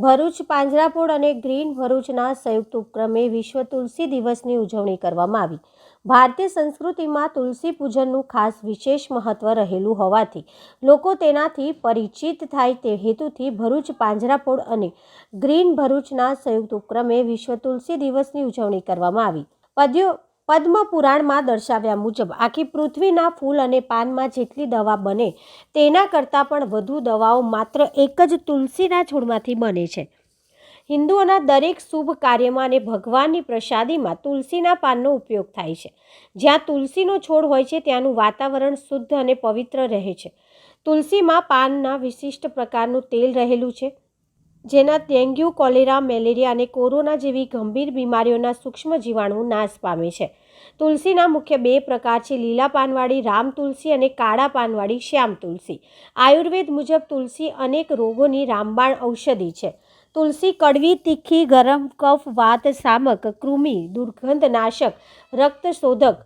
ભરૂચ, પાંજરાપોળ અને ગ્રીન ભરૂચના સંયુક્ત ઉપક્રમે વિશ્વ તુલસી દિવસની ઉજવણી કરવામાં આવી. ભારતીય સંસ્કૃતિમાં તુલસી પૂજનનું ખાસ વિશેષ મહત્વ રહેલું હોવાથી લોકો તેનાથી પરિચિત થાય તે હેતુથી ભરૂચ, પાંજરાપોળ અને ગ્રીન ભરૂચના સંયુક્ત ઉપક્રમે વિશ્વ તુલસી દિવસની ઉજવણી કરવામાં આવી. પદ્યો પદ્મ પુરાણમાં દર્શાવ્યા મુજબ, આખી પૃથ્વીના ફૂલ અને પાનમાં જેટલી દવા બને, તેના કરતાં પણ વધુ દવાઓ માત્ર એક જ તુલસીના છોડમાંથી બને છે. હિન્દુઓના દરેક શુભ કાર્યમાં અને ભગવાનની પ્રસાદીમાં તુલસીના પાનનો ઉપયોગ થાય છે. જ્યાં તુલસીનો છોડ હોય છે, ત્યાંનું વાતાવરણ શુદ્ધ અને પવિત્ર રહે છે. તુલસીમાં પાનના વિશિષ્ટ પ્રકારનું તેલ રહેલું છે. જેના ડેન્ગ્યુ, કોલેરા, મેલેરિયા અને કોરોના જેવી ગંભીર બીમારીઓના સૂક્ષ્મ જીવાણુ નાશ પામે છે. તુલસીના મુખ્ય બે પ્રકાર છે, લીલા પાનવાળી, રામ તુલસી અને કાળા પાનવાળી, શ્યામ તુલસી. આયુર્વેદ મુજબ તુલસી અનેક રોગોની રામબાણ ઔષધિ છે. તુલસી કડવી, તીખી, ગરમ કફ, વાત સામક, કૃમિ, દુર્ગંધનાશક, રક્તશોધક,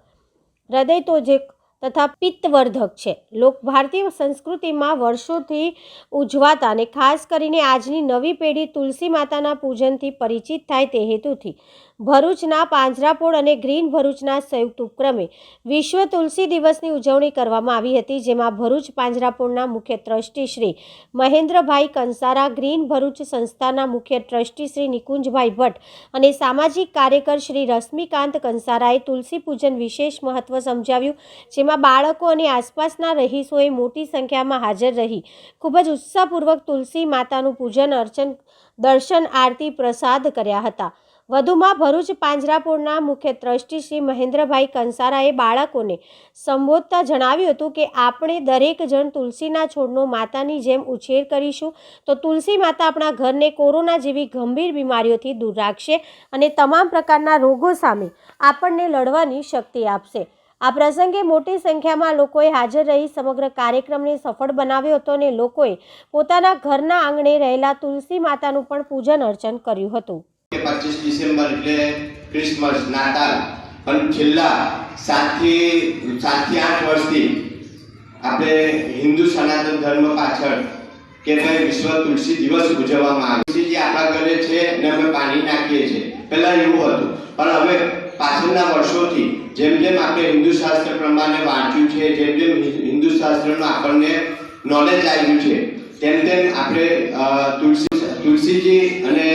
હૃદયતોજક તથા પિત્તવર્ધક છે. લોક ભારતીય સંસ્કૃતિમાં વર્ષોથી ઉજવાતા અને ખાસ કરીને આજની નવી પેઢી તુલસી માતાના પૂજનથી પરિચિત થાય તે હેતુથી ભરૂચના પાંજરાપોળ અને ગ્રીન ભરૂચના સંયુક્ત ઉપક્રમે વિશ્વ તુલસી દિવસની ઉજવણી કરવામાં આવી હતી, જેમાં ભરૂચ પાંજરાપોળના મુખ્ય ટ્રસ્ટી શ્રી મહેન્દ્રભાઈ કંસારા, ગ્રીન ભરૂચ સંસ્થાના મુખ્ય ટ્રસ્ટી શ્રી નિકુંજભાઈ ભટ્ટ અને સામાજિક કાર્યકર શ્રી રશ્મિકાંત કંસારાએ તુલસી પૂજન વિશેષ મહત્વ સમજાવ્યું, જેમાં બાળકો અને આસપાસના રહીશોએ મોટી સંખ્યામાં હાજર રહી. ખૂબ જ ઉત્સાહપૂર્વક તુલસી માતાનું પૂજન, અર્ચન, દર્શન, આરતી, પ્રસાદ કર્યા હતા. વધુમાં ભરૂચ પાંજરાપુરના મુખ્ય ટ્રસ્ટી શ્રી મહેન્દ્રભાઈ કંસારાએ બાળકોને સંબોધતા જણાવ્યું હતું કે, આપણે દરેક જણ તુલસીના છોડનો માતાની જેમ ઉછેર કરીશું. તો તુલસી માતા આપણા ઘરને કોરોના જેવી ગંભીર બીમારીઓથી દૂર રાખશે અને તમામ પ્રકારના રોગો સામે આપણને લડવાની શક્તિ આપશે. આ પ્રસંગે મોટી સંખ્યામાં લોકોએ હાજર રહી સમગ્ર કાર્યક્રમને સફળ બનાવ્યો હતો અને લોકોએ પોતાના ઘરના આંગણે રહેલા તુલસી માતાનું પણ પૂજન અર્ચન કર્યું હતું. પચીસ ડિસેમ્બર એટલે ક્રિસમસ, નાતાલ. અને છેલ્લા સાતથી સાતથી આઠ વર્ષથી આપણે હિન્દુ સનાતન ધર્મ પાછળ કે ભાઈ વિશ્વ તુલસી દિવસ ઉજવવામાં આવે. જે આપણા ઘરે છે અને અમે પાણી નાખીએ છીએ. પહેલાં એવું હતું. પણ હવે પાછળના વર્ષોથી જેમ જેમ આપણે હિન્દુ શાસ્ત્ર પ્રમાણે વાંચ્યું છે, જેમ જેમ હિન્દુ શાસ્ત્રનું આપણને નોલેજ આવ્યું છે, તેમ તેમ આપણે તુલસી, તુલસીજી અને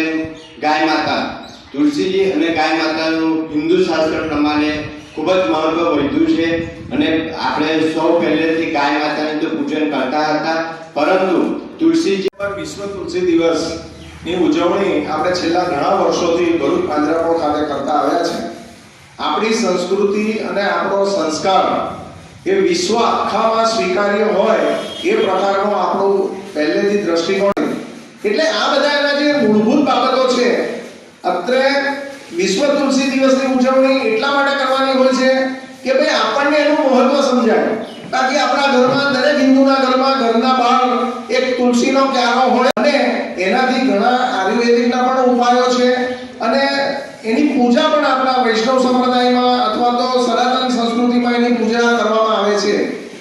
ગાય માતા. તુલસીજી અને ગાય માતાનું હિન્દુ શાસ્ત્ર પ્રમાણે ખૂબ જ મહત્વ વધ્યું છે અને આપણે સૌ પહેલેથી ગાય માતાને તો પૂજન કરતા હતા, પરંતુ તુલસીજી પર વિશ્વ તુલસી દિવસની ઉજવણી આપણે છેલ્લા ઘણા વર્ષોથી ભરૂચ પાંજરાપોળ ખાતે કરતા આવ્યા છે. આપણી સંસ્કૃતિ અને આપણો સંસ્કાર એ વિશ્વ આખામાં સ્વીકાર્ય હોય એ પ્રકારનો આપણું પહેલેથી દ્રષ્ટિકોણ એટલે આ બધા એના જે મૂળભૂત બાબતો છે અત્રે વિશ્વ તુલસી દિવસની ઉજવણી એટલા માટે કરવાની હોય છે કે ભાઈ આપણને એનું મહત્વ સમજાય. બાકી આપણા ઘરમાં દરેક હિન્દુના ઘરમાં ઘરના બહાર એક તુલસીનો ક્યારો હોય અને એનાથી ઘણા આયુર્વેદિકના પણ ઉપાયો છે. અને એની પૂજા પણ આપણા વૈષ્ણવ સંપ્રદાયમાં અથવા તો સનાતન સંસ્કૃતિમાં એની પૂજા કરવામાં આવે છે.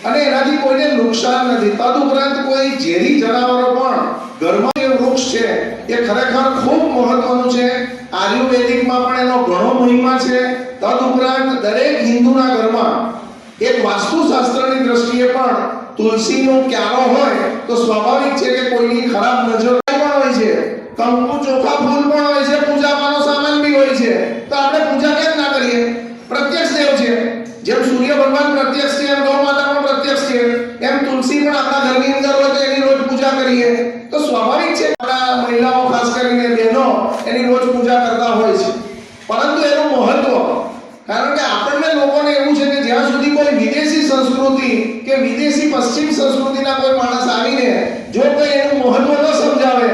અને એનાથી કોઈને નુકસાન નથી. તદુપરાંત કોઈ ઝેરી જનાવરો પણ ઘરમાં જે વૃક્ષ છે એ ખરેખર ખૂબ મહત્વનું છે. આયુર્વેદિકમાં પણ એનો ઘણો મહિમા છે. તદુપરાંત દરેક હિન્દુના ઘરમાં એક વાસ્તુશાસ્ત્રની દ્રષ્ટિએ પણ તુલસીનો ક્યારો હોય તો સ્વાભાવિક છે કે કોઈની ખરાબ નજર પણ હોય છે. કંકુ ચોખા ફૂલ પણ હોય છે પૂજામાંનો સામાન બી હોય છે. તો આપણે પૂજા કેમ ના કરીએ? પ્રત્યક્ષ દેવ છે. જેમ સૂર્ય ભગવાન પ્રત્યક્ષ છે, એમ ગૌ માતા પણ પ્રત્યક્ષ છે. એમ તુલસી પણ આપણા ઘરની અંદર હોય તો એની રોજ પૂજા કરીએ. એની રોજ પૂજા કરતા હોય છે. પરંતુ એનું મહત્વ, કારણ કે આપણને લોકોને એવું છે કે જ્યાં સુધી કોઈ વિદેશી સંસ્કૃતિ કે વિદેશી પશ્ચિમ સંસ્કૃતિના કોઈ માણસ આવીને જો કોઈ એનું મહત્વ ન સમજાવે